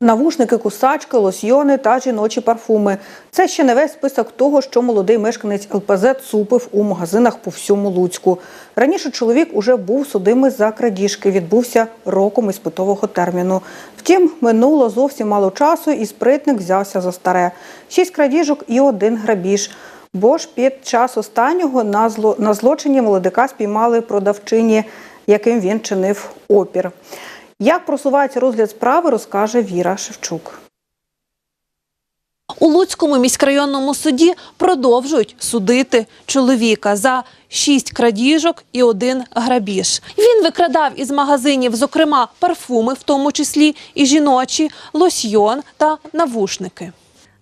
Навушники, кусачки, лосьйони та жіночі парфуми. Це ще не весь список того, що молодий мешканець ЛПЗ цупив у магазинах по всьому Луцьку. Раніше чоловік уже був судимий за крадіжки, відбувся роком іспитового терміну. Втім, минуло зовсім мало часу, і спритник взявся за старе. Шість крадіжок і один грабіж. Бо ж під час останнього на, зло... на злочині молодика спіймали продавчині, яким він чинив опір. Як просувається розгляд справи, розкаже Віра Шевчук. У Луцькому міськрайонному суді продовжують судити чоловіка за шість крадіжок і один грабіж. Він викрадав із магазинів, зокрема, парфуми, в тому числі і жіночі, лосьйон та навушники.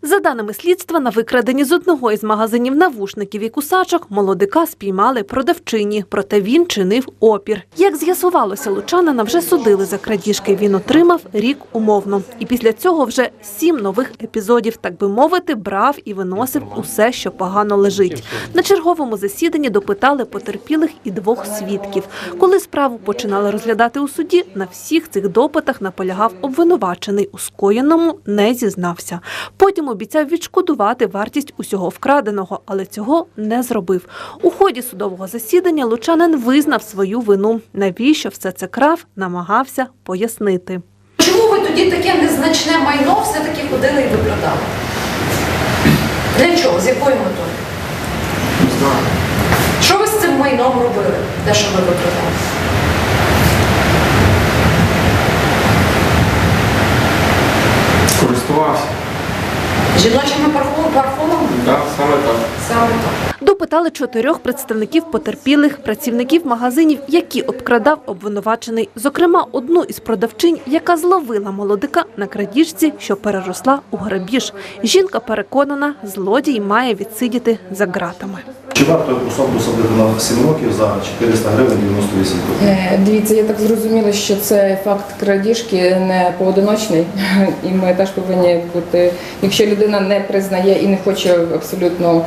За даними слідства, на викраденні з одного із магазинів навушників і кусачок молодика спіймали продавчині, проте він чинив опір. Як з'ясувалося, лучанина вже судили за крадіжки. Він отримав рік умовно. І після цього вже сім нових епізодів, так би мовити, брав і виносив усе, що погано лежить. На черговому засіданні допитали потерпілих і двох свідків. Коли справу починали розглядати у суді, на всіх цих допитах наполягав обвинувачений. У скоєному не зізнався. Потім обіцяв відшкодувати вартість усього вкраденого, але цього не зробив. У ході судового засідання лучанин визнав свою вину. Навіщо все це крав, намагався пояснити. Чому ви тоді таке незначне майно все-таки ходили і викрадали? Для чого? З якою метою? Не знаю. Що ви з цим майном робили? Те, що ви викрадали? Користувався. Жіночими парфумами? Так, саме так. Саме так. Допитали чотирьох представників потерпілих, працівників магазинів, які обкрадав обвинувачений. Зокрема, одну із продавчинь, яка зловила молодика на крадіжці, що переросла у грабіж. Жінка переконана, злодій має відсидіти за ґратами. Чи варто особу садити на 7 років за 400 гривень 98 років? Е, Дивіться, я так зрозуміла, що це факт крадіжки не поодиночний, і ми теж повинні бути, якщо людина не признає і не хоче абсолютно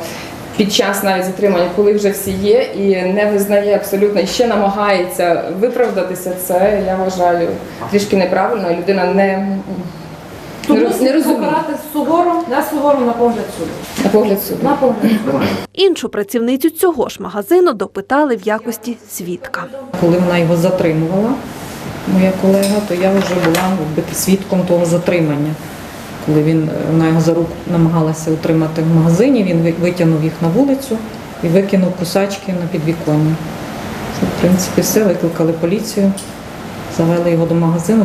під час навіть затримання, коли вже всі є, і не визнає абсолютно і ще намагається виправдатися, це я вважаю трішки неправильно. Людина не, не, роз- не розуміє покарати суворо, не суворо на погляд суду. на погляд суду. На погляд. Іншу працівницю цього ж магазину допитали в якості свідка. Коли вона його затримувала, моя колега, то я вже була якби, свідком того затримання. Коли він, вона його за руку намагалася утримати в магазині, він витягнув їх на вулицю і викинув кусачки на підвіконня. В принципі, все, викликали поліцію, завели його до магазину,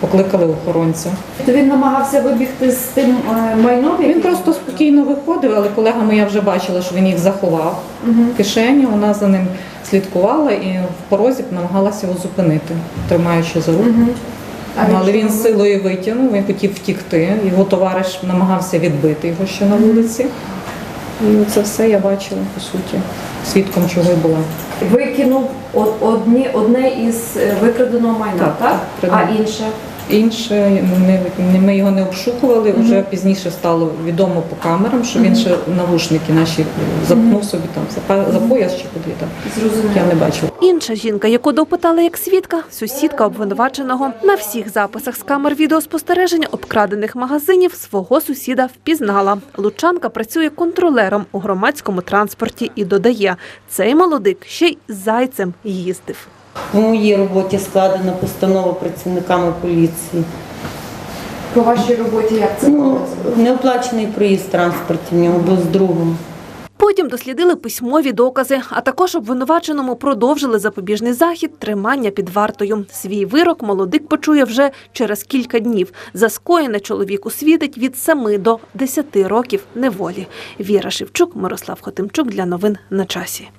покликали охоронця. То він намагався вибігти з тим е, майном? Він просто спокійно виходив, але колега моя вже бачила, що він їх заховав в кишені. Вона за ним слідкувала і в порозі намагалася його зупинити, тримаючи за руку. Ну, але він з силою витягнув, він хотів втікти. Його товариш намагався відбити його ще на вулиці. І це все я бачила, по суті, свідком чого й була. Викинув одні, одне із е, викраденого майна, Так, так? так, а інше? Інше не, не- ми його не обшукували. Вже пізніше стало відомо по камерам, що він ще навушники наші запнув собі там за, за пояс чи куди там. Зрозуміло. Я не бачила. Інша жінка, яку допитали як свідка, сусідка обвинуваченого. На всіх записах з камер відеоспостереження обкрадених магазинів свого сусіда впізнала. Лучанка працює контролером у громадському транспорті і додає, цей молодик ще й зайцем їздив. В моїй роботі складена постанова працівниками поліції. По вашій роботі як це Ну, неоплачений проїзд в транспорті в нього був з другом. Потім дослідили письмові докази, а також обвинуваченому продовжили запобіжний захід тримання під вартою. Свій вирок молодик почує вже через кілька днів. За скоєне чоловіку світить від 7 до 10 років неволі. Віра Шевчук, Мирослав Хотимчук для новин на часі.